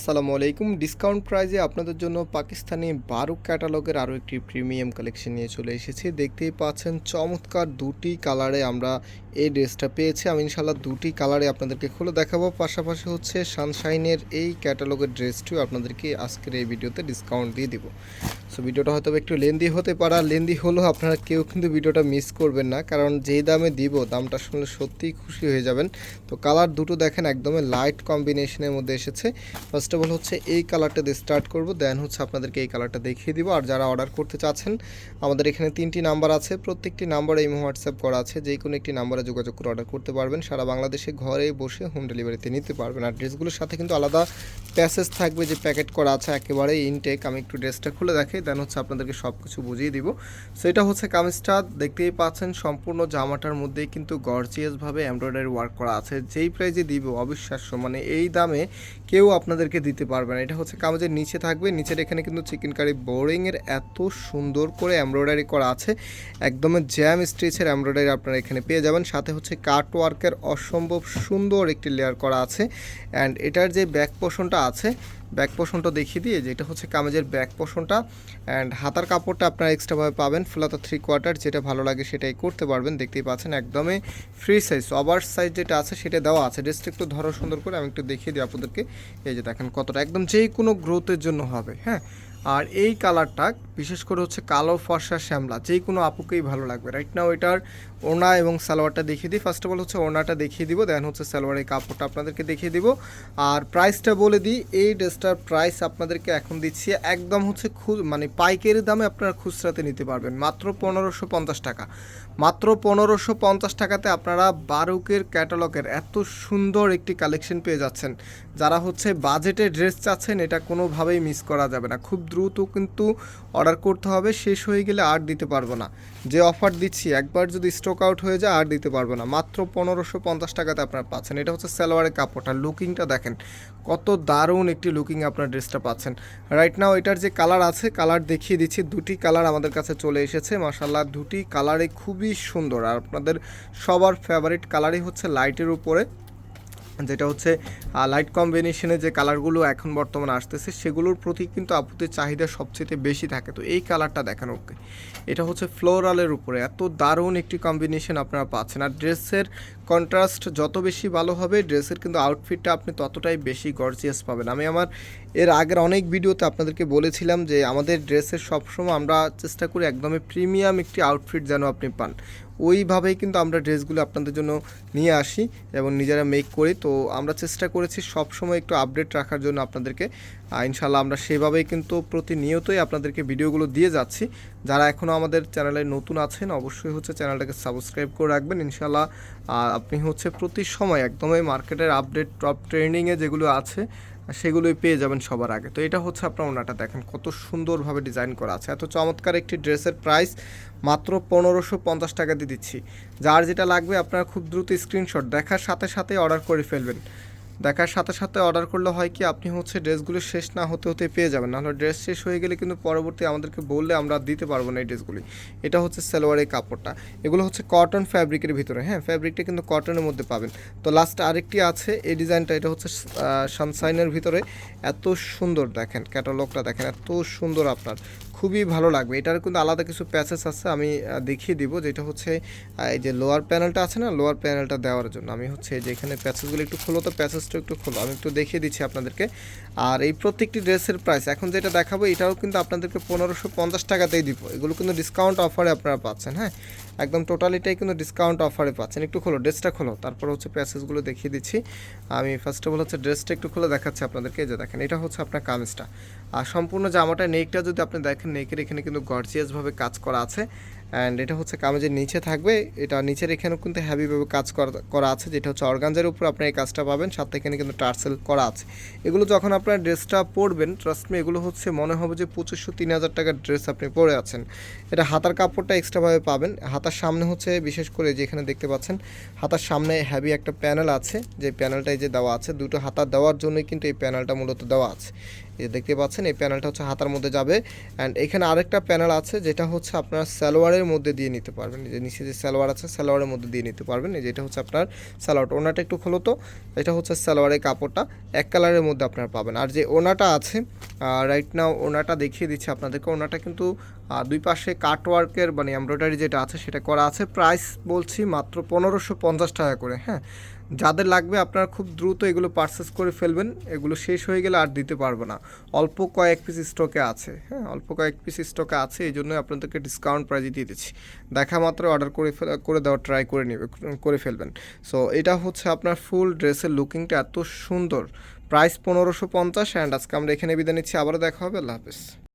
আসসালামু আলাইকুম। ডিসকাউন্ট প্রাইজে আপনাদের জন্য পাকিস্তানি বারুক ক্যাটালগের আরও একটি প্রিমিয়াম কালেকশন নিয়ে চলে এসেছি। দেখতেই পাচ্ছেন, চমৎকার দুটি কালারে আমরা এই ড্রেসটা পেয়েছি। আমি ইনশাল্লাহ দুটি কালারে আপনাদেরকে খুলে দেখাবো। পাশাপাশি হচ্ছে সানশাইনের এই ক্যাটালগের ড্রেসটিও আপনাদেরকে আজকের এই ভিডিওতে ডিসকাউন্ট দিয়ে দিব। সো ভিডিওটা হয়তো একটু লেন্দি হতে পারে। লেন্দি হলেও আপনারা কেউ কিন্তু ভিডিওটা মিস করবেন না। কারণ যেই দামে দিব, দামটা শুনলে সত্যিই খুশি হয়ে যাবেন। তো কালার দুটো দেখেন, একদমই লাইট কম্বিনেশনের মধ্যে এসেছে। ফার্স্ট অফ অল হচ্ছে এই কালারটা দিয়ে স্টার্ট করব। দেন হচ্ছে আপনাদেরকে এই কালারটা দেখিয়ে দিব। আর যারা অর্ডার করতে চাচ্ছেন, আমাদের এখানে তিনটি নাম্বার আছে। প্রত্যেকটি নাম্বারে এই হোয়াটসঅ্যাপ করা আছে। যে কোনো একটি নাম্বারে যোগাযোগ করে অর্ডার করতে পারবেন। সারা বাংলাদেশে ঘরে বসে হোম ডেলিভারিতে নিতে পারবেন। আর ড্রেসগুলোর সাথে কিন্তু আলাদা প্যাসেজ থাকবে যে প্যাকেট করা আছে একেবারে ইনটেক আমি একটু ড্রেসটা খুলে দেখাই দেন হচ্ছে আপনাদেরকে সব কিছু বুঝিয়ে দিব। সেটা হচ্ছে কামিজটা। দেখতেই পাচ্ছেন, সম্পূর্ণ জামাটার মধ্যেই কিন্তু গর্জিয়াসভাবে এমব্রয়ডারি ওয়ার্ক করা আছে। যেই প্রাইজে দিব, অবিশ্বাস্য। মানে এই দামে কেউ আপনাদেরকে দিতে পারবে না। এটা হচ্ছে কাগজের নিচে থাকবে। নিচের এখানে কিন্তু চিকেন কারি বোরিংয়ের এত সুন্দর করে এমব্রয়ডারি করা আছে। একদম জ্যাম স্টিচের এমব্রয়ডারি আপনারা এখানে পেয়ে যাবেন। সাথে হচ্ছে কাট ওয়ার্কের অসম্ভব সুন্দর একটি লেয়ার করা আছে। অ্যান্ড এটার যে ব্যাক পোষণটা আছে ব্যাক পোষণটা দেখিয়ে দিয়ে যেটা হচ্ছে কামেজের ব্যাক পোষণটা অ্যান্ড হাতার কাপড়টা আপনারা এক্সট্রাভাবে পাবেন, ফুলাতা থ্রি কোয়ার্টার যেটা ভালো লাগে সেটাই করতে পারবেন, দেখতেই পাচ্ছেন একদমই ফ্রি সাইজ ওভার সাইজ যেটা আছে সেটা দেওয়া আছে ড্রেসটা একটু ধরো সুন্দর করে আমি একটু দেখিয়ে দিই আপনাদেরকে, এই যে দেখেন কতটা, একদম যেই কোনো গ্রোথের জন্য হবে হ্যাঁ? আর এই কালারটা বিশেষ করে হচ্ছে কালো ফর্সা শ্যামলা, যে কোনো আপুকেই ভালো লাগবে। রাইট নাও এটার ওনা এবং সালোয়ারটা দেখিয়ে দিই। ফার্স্ট অফ অল হচ্ছে ওনাটা দেখিয়ে দিব দেন হচ্ছে সালোয়ারের কাপড়টা আপনাদেরকে দেখিয়ে দিব। আর প্রাইসটা বলে দিই, এই ড্রেসটার প্রাইস আপনাদেরকে এখন দিচ্ছি একদম হচ্ছে খু মানে পাইকারি দামে আপনারা খুচরাতে নিতে পারবেন। মাত্র পনেরোশো পঞ্চাশ টাকা। মাত্র পনেরোশো পঞ্চাশ টাকাতে আপনারা বারুকের ক্যাটালগের এত সুন্দর একটি কালেকশন পেয়ে যাচ্ছেন। যারা হচ্ছে বাজেটে ড্রেস চাচ্ছেন, এটা কোনোভাবেই মিস করা যাবে না। খুব দ্রুত কিন্তু অর্ডার করতে হবে, শেষ হয়ে গেলে আর দিতে পারব না। যে অফার দিচ্ছি, একবার যদি স্টক আউট হয়ে যায়, আর দিতে পারব না। মাত্র পনেরোশো পঞ্চাশ টাকাতে আপনারা পাচ্ছেন। এটা হচ্ছে সালোয়ারের কাপড়টা। লুকিংটা দেখেন, কত দারুণ একটি লুকিং আপনার ড্রেসটা পাচ্ছেন। রাইট নাও এটার যে কালার আছে কালার দেখিয়ে দিচ্ছি। দুটি কালার আমাদের কাছে চলে এসেছে। মাসাল্লাহ দুটি কালারে খুবই সুন্দর। আর আপনাদের সবার ফেভারিট কালারই হচ্ছে লাইটের উপরে। যেটা হচ্ছে লাইট কম্বিনেশনে যে কালারগুলো এখন বর্তমানে আসতেছে, সেগুলোর প্রতি কিন্তু আপুদের চাহিদা সবচেয়ে বেশি থাকে। তো এই কালারটা দেখেন ওকে। এটা হচ্ছে ফ্লোরালের উপরে। এত দারুণ একটি কম্বিনেশন আপনারা পাচ্ছেন। আর ড্রেসের কন্ট্রাস্ট যত বেশি ভালো হবে ড্রেসের কিন্তু আউটফিটটা আপনি ততটাই বেশি গর্জিয়াস পাবেন। আমি আমার, এর আগের অনেক ভিডিওতে আপনাদেরকে বলেছিলাম যে আমাদের ড্রেসের সবসময় আমরা চেষ্টা করি একদমই প্রিমিয়াম একটি আউটফিট যেন আপনি পান। ওইভাবেই কিন্তু আমরা ড্রেসগুলো আপনাদের জন্য নিয়ে আসি এবং নিজেরা মেক করি। তো আমরা চেষ্টা করেছি সব সময় একটু আপডেট রাখার জন্য আপনাদেরকে। ইনশাল্লাহ আমরা সেভাবেই কিন্তু প্রতিনিয়তই আপনাদেরকে ভিডিওগুলো দিয়ে যাচ্ছি। যারা এখনও আমাদের চ্যানেলে নতুন আছেন, অবশ্যই হচ্ছে চ্যানেলটাকে সাবস্ক্রাইব করে রাখবেন। ইনশাল্লাহ আপনি হচ্ছে প্রতি সময় একদমই মার্কেটের আপডেট টপ ট্রেন্ডিংয়ে যেগুলো আছে সেগুলোই পেয়ে যাবেন সবার আগে। তো এটা হচ্ছে আপনার ওনাটা, দেখেন কত সুন্দরভাবে ডিজাইন করা আছে। এত চমৎকার একটি ড্রেসের প্রাইস মাত্র পনেরোশো পঞ্চাশ টাকা দিয়ে দিচ্ছি। যার যেটা লাগবে আপনারা খুব দ্রুত স্ক্রিনশট দেখার সাথে সাথে অর্ডার করে ফেলবেন। দেখার সাথে সাথে অর্ডার করলে হয় কি, আপনি হচ্ছে ড্রেসগুলো শেষ না হতে হতে পেয়ে যাবেন। নাহলে ড্রেস শেষ হয়ে গেলে কিন্তু পরবর্তী আমাদেরকে বললে আমরা দিতে পারব না এই ড্রেসগুলি। এটা হচ্ছে সালোয়ারের কাপড়টা। এগুলো হচ্ছে কটন ফ্যাব্রিকের ভিতরে হ্যাঁ? ফ্যাব্রিকটা কিন্তু কটনের মধ্যে পাবেন। তো লাস্ট আরেকটি আছে, এই ডিজাইনটা এটা হচ্ছে সানসাইনের ভিতরে। এত সুন্দর দেখেন ক্যাটালগটা দেখেন, এত সুন্দর আপনার। খুবই ভালো লাগবে। এটার কিন্তু আলাদা কিছু প্যাচেস আছে, আমি দেখিয়ে দিব। যেটা হচ্ছে এই যে লোয়ার প্যানেলটা আছে না লোয়ার প্যানেলটা দেওয়ার জন্য। আমি হচ্ছে যে এখানে প্যাচেসগুলো একটু খোলো তো প্যাচেসটা একটু খোলো। আমি একটু দেখিয়ে দিচ্ছি আপনাদেরকে। আর এই প্রত্যেকটি ড্রেসের প্রাইস এখন যেটা দেখাবো, এটাও কিন্তু আপনাদেরকে পনেরোশো পঞ্চাশ টাকাতেই দিব। এগুলো কিন্তু ডিসকাউন্ট অফারে আপনারা পাচ্ছেন হ্যাঁ? একদম টোটালিটাই কিন্তু ডিসকাউন্ট অফারে পাচ্ছেন। একটু খোলো, ড্রেসটা খোলো। তারপর হচ্ছে প্যাসেজগুলো দেখিয়ে দিচ্ছি। আমি ফার্স্ট অফ অল হচ্ছে ড্রেসটা একটু খুলে দেখাচ্ছি আপনাদেরকে। যে দেখেন, এটা হচ্ছে আপনার কামিজটা। আর সম্পূর্ণ জামাটা নেকটা যদি আপনি দেখেন, নেকের এখানে কিন্তু গর্জিয়াসভাবে কাজ করা আছে। অ্যান্ড এটা হচ্ছে কামিজের নিচে থাকবে। এটা নিচের এখানেও কিন্তু হ্যাভিভাবে কাজ করা- আছে, যেটা হচ্ছে অর্গানজের উপর আপনি এই কাজটা পাবেন। সাথে এখানে কিন্তু টার্সেল করা আছে। এগুলো যখন আপনার ড্রেসটা পরবেন ট্রাস্ট মি এগুলো হচ্ছে মনে হবে যে পঁচিশশো তিন হাজার টাকার ড্রেস আপনি পরে আছেন। এটা হাতার কাপড়টা এক্সট্রাভাবে পাবেন। হাতার সামনে হচ্ছে, বিশেষ করে যেখানে দেখতে পাচ্ছেন, হাতার সামনে হ্যাভি একটা প্যানেল আছে। যে প্যানেলটাই যে দেওয়া আছে, দুটো হাতা দেওয়ার জন্যই কিন্তু এই প্যানেলটা মূলত দেওয়া আছে। দেখতে পাচ্ছেন, এই প্যানেলটা হচ্ছে হাতার মধ্যে যাবে। অ্যান্ড এখানে আরেকটা প্যানেল আছে, যেটা হচ্ছে আপনার সালোয়ারের মধ্যে দিয়ে নিতে পারবেন। যে নিচে যে সালোয়ার আছে, সালোয়ারের মধ্যে দিয়ে নিতে পারবেন। এই যে এটা হচ্ছে আপনার সালোয়ার ওনাটা একটু খোলো তো। এটা হচ্ছে সালোয়ারের কাপড়টা। এক কালারের মধ্যে আপনারা পাবেন। আর যে ওনাটা আছে রাইট নাও ওনাটা দেখিয়ে দিচ্ছি আপনাদেরকে। ওনাটা কিন্তু দুই পাশে কাটওয়ার্কের মানে এমব্রয়ডারি যেটা আছে, সেটা করা আছে। প্রাইস বলছি মাত্র পনেরোশো পঞ্চাশ টাকা করে হ্যাঁ? যাদের লাগবে আপনারা খুব দ্রুত এগুলো পারচেস করে ফেলবেন, এগুলো শেষ হয়ে গেলে আর দিতে পারব না। অল্প কয়েক পিস স্টকে আছে হ্যাঁ অল্প কয়েক পিস স্টকে আছে, এই জন্য আপনাদেরকে ডিসকাউন্ট প্রাইজে দিয়ে দিচ্ছি। দেখা মাত্র অর্ডার করে করে দেওয়ার ট্রাই করে নেবে, করে ফেলবেন। সো এটা হচ্ছে আপনার ফুল ড্রেসের লুকিংটা এত সুন্দর। প্রাইস পনেরোশো পঞ্চাশ অ্যান্ড আজকে আমরা এখানে বিদায় নিচ্ছি, আবারও দেখা হবে, আল্লাহ হাফেজ।